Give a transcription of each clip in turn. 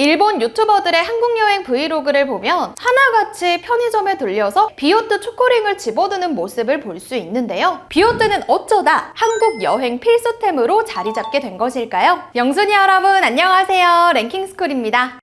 일본 유튜버들의 한국 여행 브이로그를 보면 하나같이 편의점에 들려서 비오트 초코링을 집어드는 모습을 볼 수 있는데요. 비오트는 어쩌다 한국 여행 필수템으로 자리 잡게 된 것일까요? 영순이 여러분 안녕하세요. 랭킹스쿨입니다.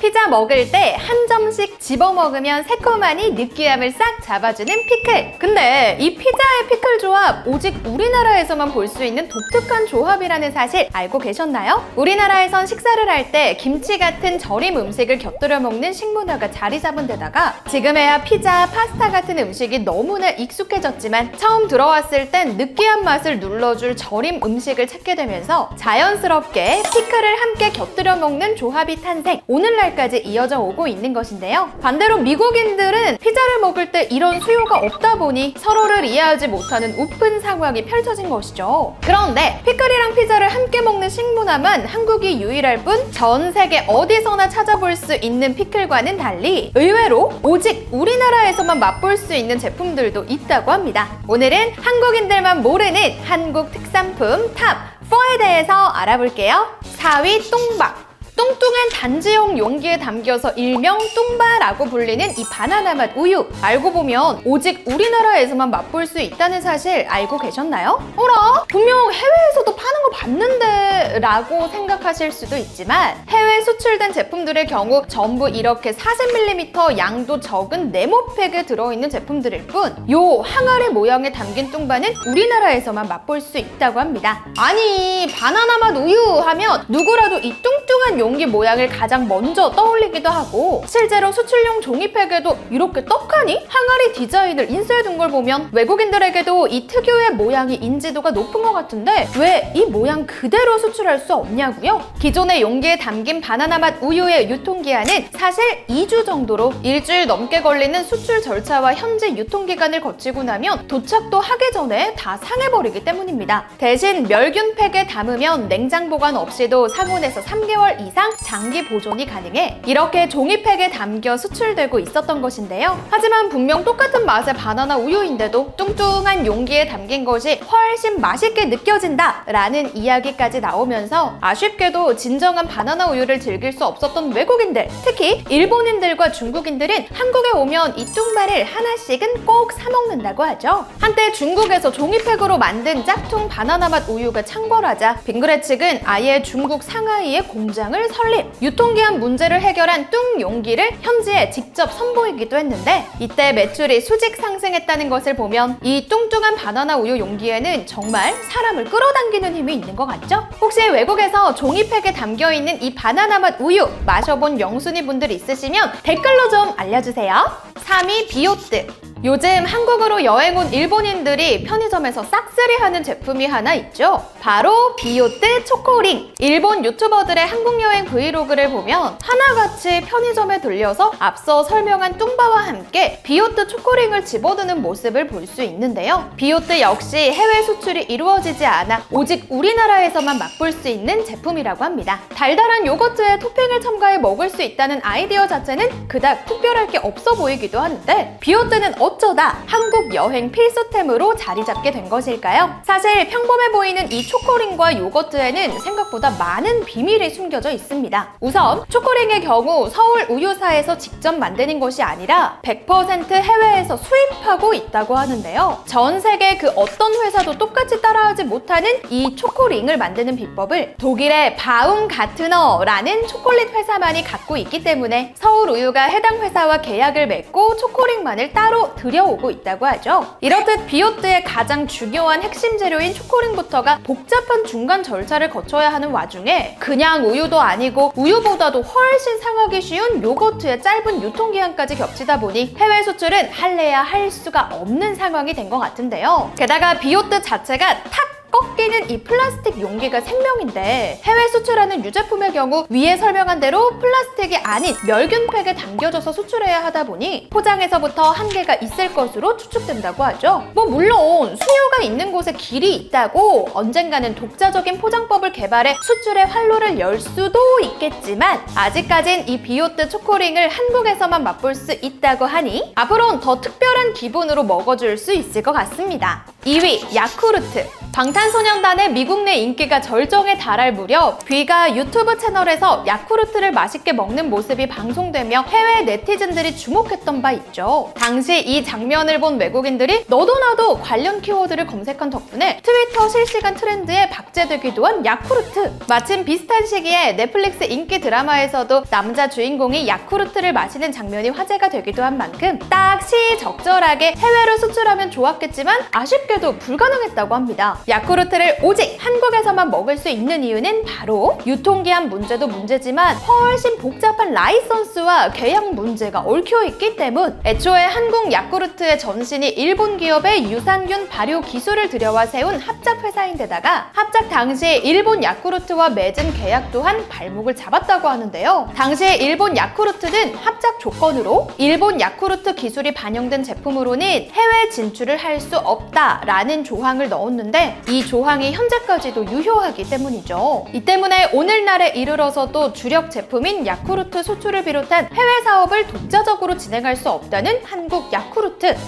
피자 먹을 때 한 점씩 집어 먹으면 새콤하니 느끼함을 싹 잡아주는 피클. 근데 이 피자의 피클 조합 오직 우리나라에서만 볼 수 있는 독특한 조합이라는 사실 알고 계셨나요? 우리나라에선 식사를 할 때 김치 같은 절임 음식을 곁들여 먹는 식문화가 자리 잡은 데다가 지금에야 피자, 파스타 같은 음식이 너무나 익숙해졌지만 처음 들어왔을 땐 느끼한 맛을 눌러줄 절임 음식을 찾게 되면서 자연스럽게 피클을 함께 곁들여 먹는 조합이 탄생. 오늘날 까지 이어져 오고 있는 것인데요. 반대로 미국인들은 피자를 먹을 때 이런 수요가 없다 보니 서로를 이해하지 못하는 우픈 상황이 펼쳐진 것이죠. 그런데 피클이랑 피자를 함께 먹는 식문화만 한국이 유일할 뿐 전 세계 어디서나 찾아볼 수 있는 피클과는 달리 의외로 오직 우리나라에서만 맛볼 수 있는 제품들도 있다고 합니다. 오늘은 한국인들만 모르는 한국 특산품 탑 4에 대해서 알아볼게요. 4위 똥박. 뚱뚱한 단지형 용기에 담겨서 일명 뚱바라고 불리는 이 바나나 맛 우유. 알고 보면 오직 우리나라에서만 맛볼 수 있다는 사실 알고 계셨나요? 어라? 분명 해외에서도 파는 거 봤는데 라고 생각하실 수도 있지만 해외 수출된 제품들의 경우 전부 이렇게 40mm 양도 적은 네모팩에 들어있는 제품들일 뿐 요 항아리 모양에 담긴 뚱바는 우리나라에서만 맛볼 수 있다고 합니다. 아니 바나나 맛 우유 하면 누구라도 이 뚱뚱한 용기 모양을 가장 먼저 떠올리기도 하고 실제로 수출용 종이팩에도 이렇게 떡하니 항아리 디자인을 인쇄해둔 걸 보면 외국인들에게도 이 특유의 모양이 인지도가 높은 것 같은데 왜 이 모양 그대로 수출할 수 없냐고요? 기존의 용기에 담긴 바나나 맛 우유의 유통기한은 사실 2주 정도로 일주일 넘게 걸리는 수출 절차와 현재 유통기간을 거치고 나면 도착도 하기 전에 다 상해버리기 때문입니다. 대신 멸균팩에 담으면 냉장 보관 없이도 상온에서 3개월 이상 장기 보존이 가능해 이렇게 종이팩에 담겨 수출되고 있었던 것인데요. 하지만 분명 똑같은 맛의 바나나 우유인데도 뚱뚱한 용기에 담긴 것이 훨씬 맛있게 느껴진다 라는 이야기까지 나오면서 아쉽게도 진정한 바나나 우유를 즐길 수 없었던 외국인들 특히 일본인들과 중국인들은 한국에 오면 이 뚱바를 하나씩은 꼭 사먹는다고 하죠. 한때 중국에서 종이팩으로 만든 짝퉁 바나나 맛 우유가 창궐하자 빙그레 측은 아예 중국 상하이에 공장을 설립 유통기한 문제를 해결한 뚱 용기를 현지에 직접 선보이기도 했는데 이때 매출이 수직 상승했다는 것을 보면 이 뚱뚱한 바나나 우유 용기에는 정말 사람을 끌어당기는 힘이 있는 것 같죠? 혹시 외국에서 종이팩에 담겨 있는 이 바나나 맛 우유 마셔본 영순이 분들 있으시면 댓글로 좀 알려주세요. 3위 비오트 요즘 한국으로 여행 온 일본인들이 편의점에서 싹쓸이 하는 제품이 하나 있죠. 바로 비오트 초코링. 일본 유튜버들의 한국 여행 브이로그를 보면 하나같이 편의점에 들려서 앞서 설명한 뚱바와 함께 비오트 초코링을 집어드는 모습을 볼 수 있는데요. 비오트 역시 해외 수출이 이루어지지 않아 오직 우리나라에서만 맛볼 수 있는 제품이라고 합니다. 달달한 요거트에 토핑을 첨가해 먹을 수 있다는 아이디어 자체는 그닥 특별할 게 없어 보이기도 하는데 비오트는 어쩌다 한국 여행 필수템으로 자리 잡게 된 것일까요? 사실 평범해 보이는 이 초코링과 요거트에는 생각보다 많은 비밀이 숨겨져 있습니다. 우선 초코링의 경우 서울 우유사에서 직접 만드는 것이 아니라 100% 해외에서 수입하고 있다고 하는데요. 전 세계 그 어떤 회사도 똑같이 따라하지 못하는 이 초코링을 만드는 비법을 독일의 바움 가트너라는 초콜릿 회사만이 갖고 있기 때문에 서울 우유가 해당 회사와 계약을 맺고 초코링만을 따로 들여오고 있다고 하죠. 이렇듯 비오트의 가장 중요한 핵심 재료인 초코링부터가 복잡한 중간 절차를 거쳐야 하는 와중에 그냥 우유도 아니고 우유보다도 훨씬 상하기 쉬운 요거트의 짧은 유통기한까지 겹치다 보니 해외 수출은 할래야 할 수가 없는 상황이 된 것 같은데요. 게다가 비오트 자체가 탁 꺾이는 이 플라스틱 용기가 생명인데 해외 수출하는 유제품의 경우 위에 설명한 대로 플라스틱이 아닌 멸균팩에 담겨져서 수출해야 하다 보니 포장에서부터 한계가 있을 것으로 추측된다고 하죠. 뭐 물론 수요가 있는 곳에 길이 있다고 언젠가는 독자적인 포장법을 개발해 수출의 활로를 열 수도 있겠지만 아직까진 이 비오트 초코링을 한국에서만 맛볼 수 있다고 하니 앞으로는 더 특별한 기분으로 먹어줄 수 있을 것 같습니다. 2위 야쿠르트 방탄소년단의 미국 내 인기가 절정에 달할 무렵 뷔가 유튜브 채널에서 야쿠르트를 맛있게 먹는 모습이 방송되며 해외 네티즌들이 주목했던 바 있죠. 당시 이 장면을 본 외국인들이 너도 나도 관련 키워드를 검색한 덕분에 트위터 실시간 트렌드에 박제되기도 한 야쿠르트. 마침 비슷한 시기에 넷플릭스 인기 드라마에서도 남자 주인공이 야쿠르트를 마시는 장면이 화제가 되기도 한 만큼 딱 시적절하게 해외로 수출하면 좋았겠지만 아쉽게 도 불가능했다고 합니다. 야쿠르트를 오직 한국에서만 먹을 수 있는 이유는 바로 유통기한 문제도 문제지만 훨씬 복잡한 라이선스와 계약 문제가 얽혀 있기 때문 애초에 한국 야쿠르트의 전신이 일본 기업의 유산균 발효 기술을 들여와 세운 합작 회사인데다가 합작 당시에 일본 야쿠르트와 맺은 계약 또한 발목을 잡았다고 하는데요. 당시에 일본 야쿠르트는 합작 조건으로 일본 야쿠르트 기술이 반영된 제품으로는 해외 진출을 할 수 없다 라는 조항을 넣었는데 이 조항이 현재까지도 유효하기 때문이죠. 이 때문에 오늘날에 이르러서도 주력 제품인 야쿠르트 수출을 비롯한 해외 사업을 독자적으로 진행할 수 없다는 한국 야쿠르트.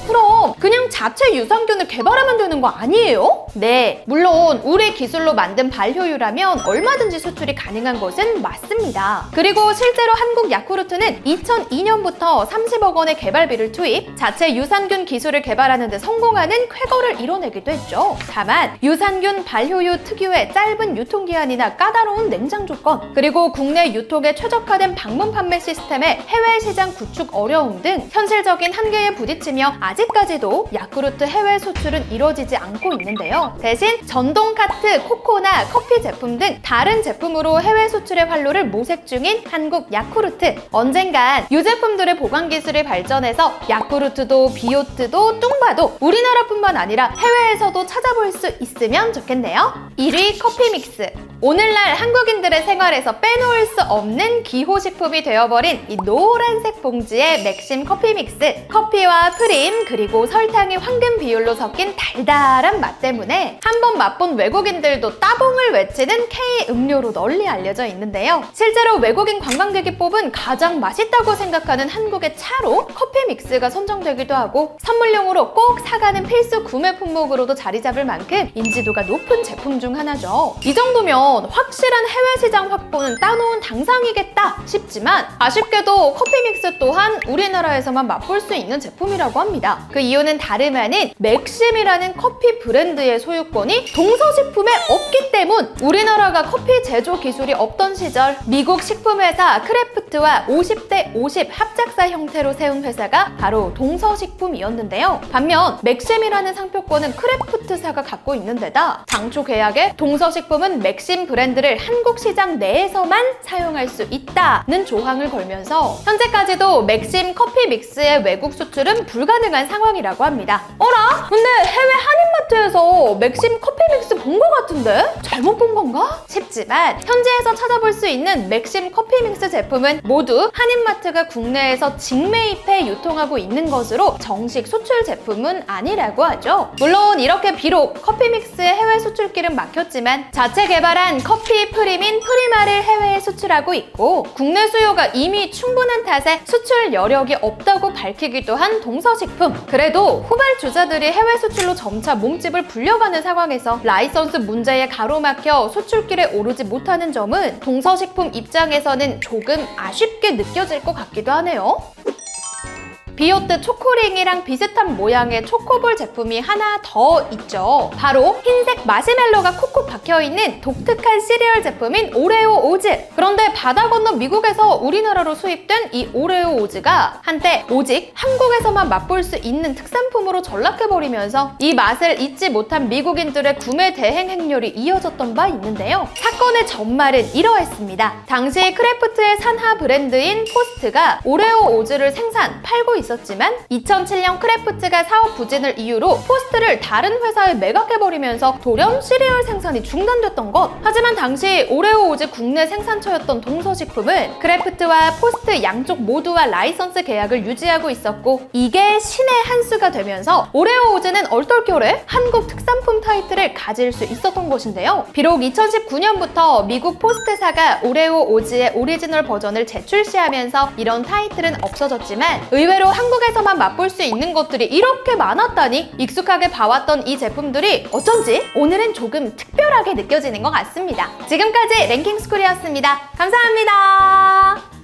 그럼 그냥 자체 유산균을 개발하면 되는 거 아니에요? 네, 물론 우리 기술로 만든 발효유라면 얼마든지 수출이 가능한 것은 맞습니다. 그리고 실제로 한국 야쿠르트는 2002년부터 30억 원의 개발비를 투입, 자체 유산균 기술을 개발하는 데 성공하는 쾌거를 이뤄내기도 했죠. 다만 유산균 발효유 특유의 짧은 유통기한이나 까다로운 냉장 조건, 그리고 국내 유통에 최적화된 방문 판매 시스템의 해외 시장 구축 어려움 등 현실적인 한계에 부딪히며 아직까지도 야쿠르트 해외 수출은 이루어지지 않고 있는데요. 대신 전동 카트, 코코나 커피 제품 등 다른 제품으로 해외 수출의 활로를 모색 중인 한국 야쿠르트. 언젠간 유제품들의 보관 기술이 발전해서 야쿠르트도 비오트도 뚱바도 우리나라뿐만 아니라 해외에서도 찾아볼 수 있으면 좋겠네요. 1위 커피 믹스. 오늘날 한국인들의 생활에서 빼놓을 수 없는 기호식품이 되어버린 이 노란색 봉지의 맥심 커피 믹스. 커피와 프림 그리고 설탕이 황금 비율로 섞인 달달한 맛 때문에 한번 맛본 외국인들도 따봉을 외치는 K 음료로 널리 알려져 있는데요. 실제로 외국인 관광객이 뽑은 가장 맛있다고 생각하는 한국의 차로 커피 믹스가 선정되기도 하고 선물용으로 꼭 사가 는 필수 구매 품목으로도 자리 잡을 만큼 인지도가 높은 제품 중 하나죠. 이 정도면 확실한 해외 시장 확보는 따놓은 당상이겠다 싶지만 아쉽게도 커피 믹스 또한 우리나라에서만 맛볼 수 있는 제품이라고 합니다. 그 이유는 다름 아닌 맥심이라는 커피 브랜드의 소유권이 동서식품에 없기 때문 우리나라가 커피 제조 기술이 없던 시절 미국 식품회사 크래프트와 50대 50 합작사 형태로 세운 회사가 바로 동서식품이었는데요. 반면 맥 심이라는 상표권은 크래프트사가 갖고 있는 데다 당초 계약에 동서식품은 맥심 브랜드를 한국 시장 내에서만 사용할 수 있다는 조항을 걸면서 현재까지도 맥심 커피 믹스의 외국 수출은 불가능한 상황이라고 합니다. 어라? 근데 해외 한인마트에서 맥심 커피 믹스 본것 같은데? 잘못 본 건가? 싶지만 현지에서 찾아볼 수 있는 맥심 커피 믹스 제품은 모두 한인마트가 국내에서 직매입해 유통하고 있는 것으로 정식 수출 제품은 아니라고 하죠. 물론 이렇게 비록 커피 믹스의 해외 수출길은 막혔지만 자체 개발한 커피 프림인 프리마를 해외에 수출하고 있고 국내 수요가 이미 충분한 탓에 수출 여력이 없다고 밝히기도 한 동서식품. 그래도 후발 주자들이 해외 수출로 점차 몸집을 불려가는 상황에서 라이선스 문제에 가로막혀 수출길에 오르지 못하는 점은 동서식품 입장에서는 조금 아쉽게 느껴질 것 같기도 하네요. 비오트 초코링이랑 비슷한 모양의 초코볼 제품이 하나 더 있죠. 바로 흰색 마시멜로가 콕콕 박혀있는 독특한 시리얼 제품인 오레오 오즈. 그런데 바다 건너 미국에서 우리나라로 수입된 이 오레오 오즈가 한때 오직 한국에서만 맛볼 수 있는 특산품으로 전락해버리면서 이 맛을 잊지 못한 미국인들의 구매 대행 행렬이 이어졌던 바 있는데요. 사건의 전말은 이러했습니다. 당시 크래프트의 산하 브랜드인 포스트가 오레오 오즈를 생산, 팔고 있었지만 2007년 크래프트가 사업 부진을 이유로 포스트를 다른 회사에 매각해버리면서 돌연 시리얼 생산이 중단됐던 것. 하지만 당시 오레오 오즈 국내 생산처였던 동서식품은 크래프트와 포스트 양쪽 모두와 라이선스 계약을 유지하고 있었고 이게 신의 한 수가 되면서 오레오 오즈는 얼떨결에 한국 특산품 타이틀을 가질 수 있었던 것인데요. 비록 2019년부터 미국 포스트사가 오레오 오즈의 오리지널 버전을 재출시하면서 이런 타이틀은 없어졌지만 의외로 한국에서만 맛볼 수 있는 것들이 이렇게 많았다니 익숙하게 봐왔던 이 제품들이 어쩐지 오늘은 조금 특별하게 느껴지는 것 같습니다. 지금까지 랭킹스쿨이었습니다. 감사합니다.